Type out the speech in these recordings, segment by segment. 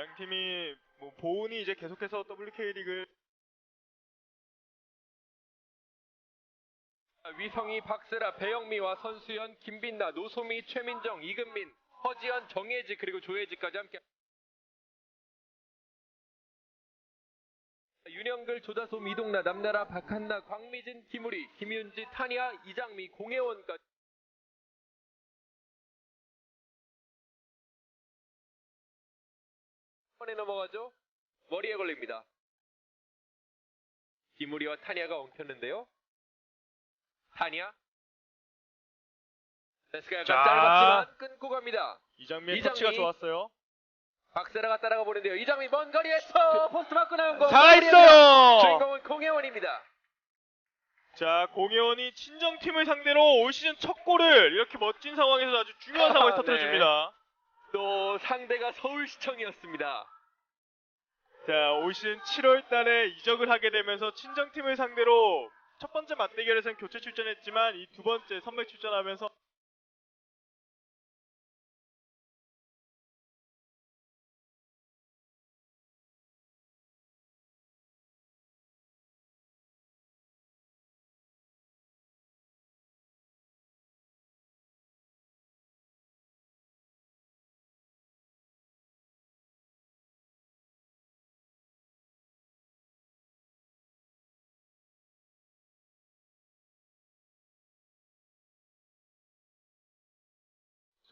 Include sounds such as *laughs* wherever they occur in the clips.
양 팀이 뭐 보은이 이제 계속해서 WK 리그 위성희, 박세라, 배영미와 선수연, 김빈나, 노소미, 최민정, 이금민, 허지연, 정혜지 그리고 조혜지까지 함께 윤영글, 조다솜, 이동나, 남나라, 박한나, 광미진, 김우리, 김윤지, 타니아, 이장미, 공혜원까지 번에 넘어가죠. 머리에 걸립니다. 김우리와 타니아가 엉켰는데요. 타니아. 레스가 자. 짧았지만 끊고 갑니다. 이장미의 이장미. 터치가 좋았어요. 박세라가 따라가 보는데요. 이장미 먼 거리에서 포스트 맞고 나온 거. 살아있어요. 주인공은 공혜원입니다. 자 공예원이 친정팀을 상대로 올 시즌 첫 골을 이렇게 멋진 상황에서 아주 중요한 *laughs* 상황에서 네. 터뜨려줍니다. 또 상대가 서울시청이었습니다. 자, 올 시즌 7월 달에 이적을 하게 되면서 친정팀을 상대로 첫 번째 맞대결에서는 교체 출전했지만 이 두 번째 선발 출전하면서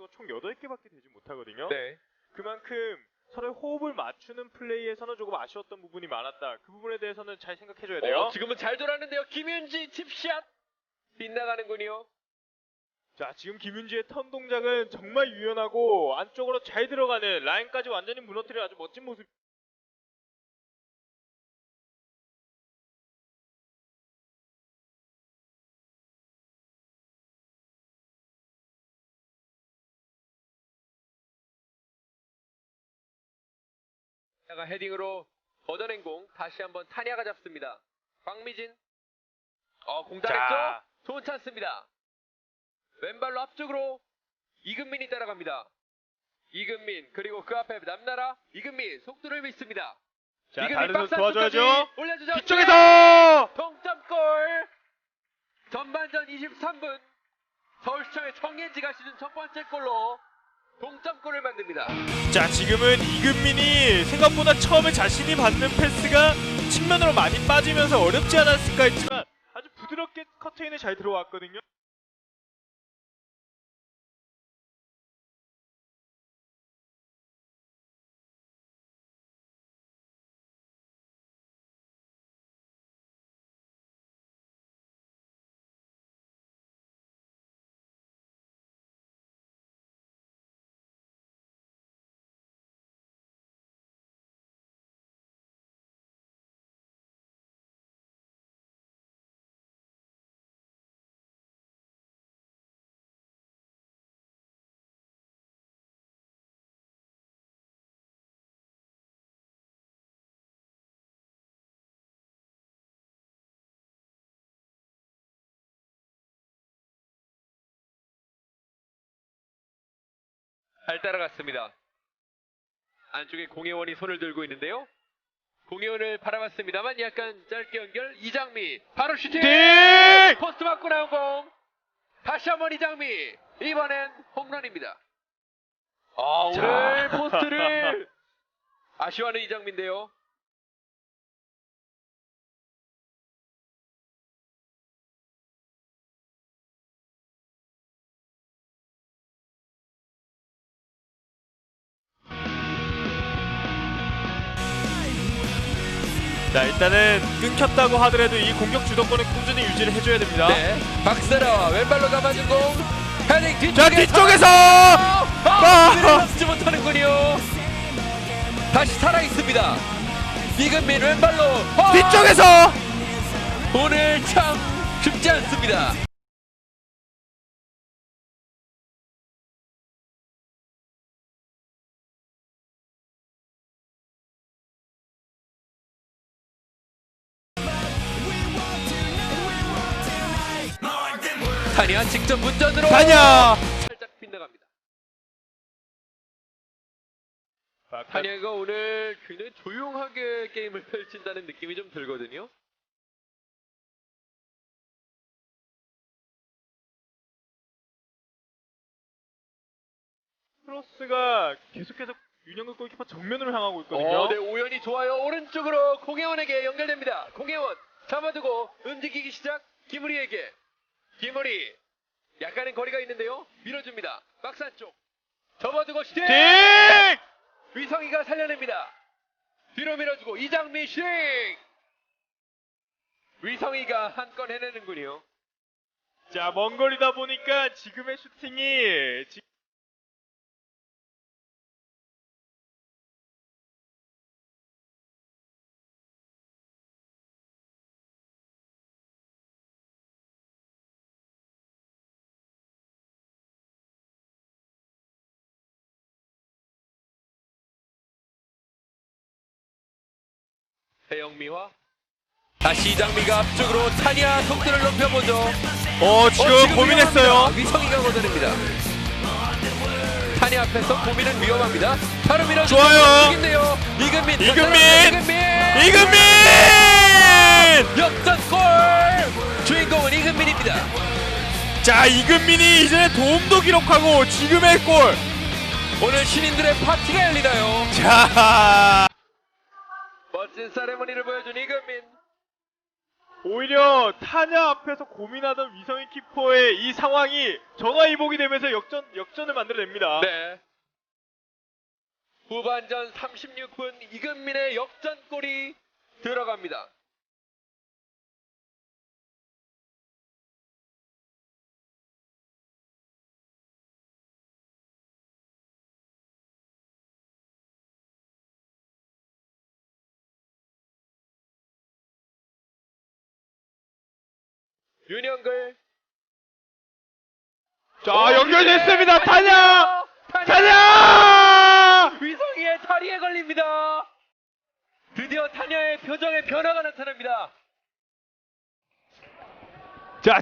총 8개밖에 되지 못하거든요. 네. 그만큼 서로 호흡을 맞추는 플레이에서는 조금 아쉬웠던 부분이 많았다. 그 부분에 대해서는 잘 생각해줘야 돼요. 어, 지금은 잘 돌았는데요. 김윤지 칩샷 빗나가는군요. 자, 지금 김윤지의 턴 동작은 정말 유연하고 안쪽으로 잘 들어가는 라인까지 완전히 무너뜨리는 아주 멋진 모습. 타니아가 헤딩으로 걷어낸 공 다시 한번 타니아가 잡습니다. 박미진. 어, 공단했죠? 자. 좋은 찬스입니다. 왼발로 앞쪽으로 이금민이 따라갑니다. 이금민 그리고 그 앞에 남나라 이금민 속도를 믿습니다. 자, 이금민 다른 도와줘야죠. 올려주죠. 뒤쪽에서! 동점골. 전반전 23분 서울시청의 정예지가 시즌 첫 번째 골로 동점골을 만듭니다. 자, 지금은 이금민이 생각보다 처음에 자신이 받는 패스가 측면으로 많이 빠지면서 어렵지 않았을까 했지만 아주 부드럽게 커트인에 잘 들어왔거든요. 잘 따라갔습니다. 안쪽에 공혜원이 손을 들고 있는데요. 공혜원을 바라봤습니다만 약간 짧게 연결 이장미 바로 슈팅 띵! 포스트 맞고 나온 공 다시 한번 이장미 이번엔 홈런입니다. 아 오늘 자. 포스트를 아쉬워하는 이장미인데요. 자, 일단은 끊겼다고 하더라도 이 공격 주도권을 꾸준히 유지를 해줘야 됩니다. 네 박세라와 왼발로 감아준 공 헤딩 자, 뒤쪽에서 뒤쪽에서! 아, 그를 잡지 못하는군요. 다시 살아 있습니다. 이금민 왼발로 아, 뒤쪽에서! 오늘 참 쉽지 않습니다. 타니아 직접 문전으로 가냐! 살짝 빗나갑니다. 자, 가- 타냐가 오늘 굉장히 조용하게 게임을 *laughs* 펼친다는 느낌이 좀 들거든요. 크로스가 계속해서 윤영근 골키퍼 정면으로 향하고 있거든요. 어, 네, 오연이 좋아요. 오른쪽으로 공혜원에게 연결됩니다. 공혜원 잡아두고 움직이기 시작. 김우리에게. 김우리. 약간의 거리가 있는데요. 밀어줍니다. 박스 안쪽. 접어두고 슈팅! 딩! 위성이가 살려냅니다. 뒤로 밀어주고 이장미 슈팅! 위성이가 한 건 해내는군요. 자, 먼 거리다 보니까 지금의 슈팅이 배영미와 다시 이장미가 앞쪽으로 타니아 속도를 높여보죠. 어, 지금, 어, 지금 고민했어요. 위성이가 걷어냅니다. 타니 앞에서 고민은 위험합니다. 바로 밀어주고 좋아요. 인데요 이금민. 이금민! 이금민. 이금민! 역전골! 주인공은 이금민입니다. 자, 이금민이 이전에 도움도 기록하고 지금의 골. 오늘 신인들의 파티가 열리나요? 자, 멋진 세레머니를 보여준 이금민. 오히려 타냐 앞에서 고민하던 위성희 키퍼의 이 상황이 전화위복이 되면서 역전 역전을 만들어냅니다. 네. 후반전 36분 이금민의 역전골이 들어갑니다. 윤영글 자, 연결됐습니다. 타냐! 타냐! 위성이의 다리에 걸립니다. 드디어 타냐의 표정에 변화가 나타납니다. 자,